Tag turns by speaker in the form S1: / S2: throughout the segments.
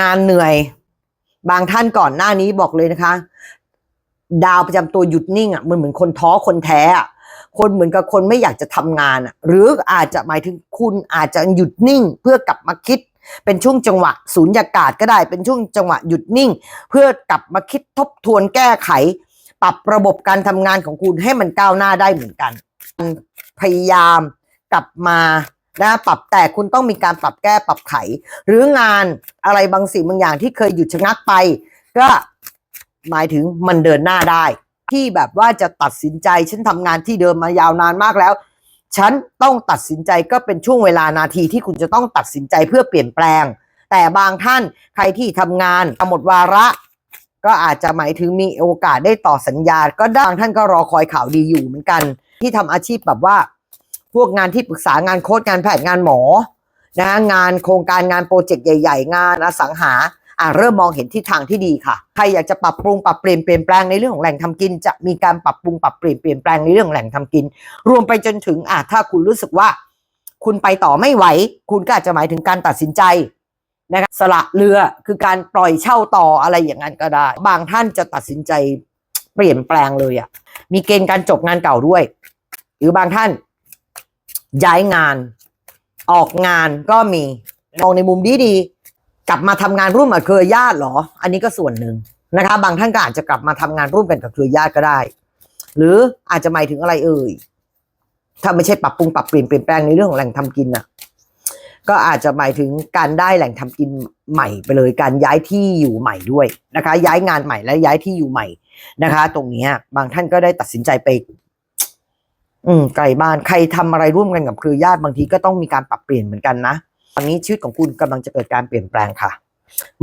S1: งานเหนื่อย บางท่านก่อนหน้านี้บอกเลยนะคะ ดาวประจำตัวหยุดนิ่งอะมันเหมือนคนท้อคนแท้อะคนเหมือนกับคนไม่อยากจะทำงานอะ หรืออาจจะหมายถึงคุณอาจจะหยุดนิ่งเพื่อกลับมาคิด เป็นช่วงจังหวะศูนยากาศก็ได้ เป็นช่วงจังหวะหยุดนิ่ง เพื่อกลับมาคิดทบทวนแก้ไข ปรับระบบการทำงานของคุณให้มันก้าวหน้าได้เหมือนกัน พยายามกลับมา นะปรับแต่คุณต้องมีการปรับแก้ปรับไข หรืองานอะไรบางสิ่งบางอย่างที่เคยหยุดชะงักไป ก็หมายถึงมันเดินหน้าได้ ที่แบบว่าจะตัดสินใจ ฉันทำงานที่เดิมมายาวนานมากแล้ว ฉันต้องตัดสินใจก็เป็นช่วงเวลานาทีที่คุณจะต้องตัดสินใจเพื่อเปลี่ยนแปลง แต่บางท่านใครที่ทำงานหมดวาระ ก็อาจจะหมายถึงมีโอกาสได้ต่อสัญญา ก็ได้บางท่านก็รอคอยข่าวดีอยู่เหมือนกัน ที่ทำอาชีพแบบว่า พวกงานที่ปรึกษางานโค้ชงานแพทย์งานหมอนะงานโครงการงานโปรเจกต์ใหญ่ ๆ งานอสังหาอะเริ่มมองเห็นทิศทางที่ดีค่ะ ใครอยากจะปรับปรุงปรับเปลี่ยนเปลี่ยนแปลงในเรื่องของแหล่งทำกิน จะมีการปรับปรุงปรับเปลี่ยนเปลี่ยนแปลงในเรื่องของแหล่งทำกิน รวมไปจนถึงอะถ้าคุณรู้สึกว่า คุณไปต่อไม่ไหว คุณก็อาจจะหมายถึงการตัดสินใจนะคะสละเรือคือการปล่อยเช่าต่ออะไรอย่างนั้นก็ได้ บางท่านจะตัดสินใจเปลี่ยนแปลงเลยอะมีเกณฑ์การจบงานเก่าด้วย หรือบางท่าน ย้ายงาน ออกงานก็มีมองในมุมดีดีๆกลับมาทำงานร่วมกับเครือญาติหรอ อันนี้ก็ส่วนหนึ่งนะคะ บางท่านก็อาจจะกลับมาทำงานร่วมกันกับเครือญาติก็ได้ หรืออาจจะหมายถึงอะไรเอ่ยถ้าไม่ใช่ปรับปรุงปรับเปลี่ยนเปลี่ยนแปลงในเรื่องของแหล่งทำกินน่ะ ก็อาจจะหมายถึงการได้แหล่งทำกินใหม่ไปเลยการย้ายที่อยู่ใหม่ด้วยนะคะ ย้ายงานใหม่และย้ายที่อยู่ใหม่นะคะ ตรงนี้บางท่านก็ได้ตัดสินใจไป อืมไกลบ้านใครทำอะไรร่วมกันกับเครือญาติบางทีก็ต้องมีการปรับเปลี่ยนเหมือนกันนะตอนนี้ชีวิตของคุณกำลังจะเกิดการเปลี่ยนแปลงค่ะ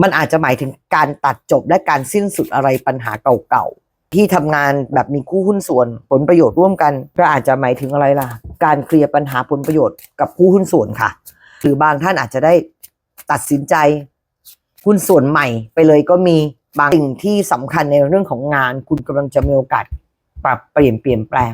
S1: มันอาจจะหมายถึงการตัดจบและการสิ้นสุดอะไรปัญหาเก่าๆที่ทำงานแบบมีคู่หุ้นส่วนผลประโยชน์ร่วมกัน ก็อาจจะหมายถึงอะไรล่ะ การเคลียร์ปัญหาผลประโยชน์กับคู่หุ้นส่วนค่ะ หรือบางท่านอาจจะได้ตัดสินใจหุ้นส่วนใหม่ไปเลยก็มีบางสิ่งที่สำคัญในเรื่องของงาน คุณกำลังจะมีโอกาสปรับเปลี่ยนเปลี่ยนแปลง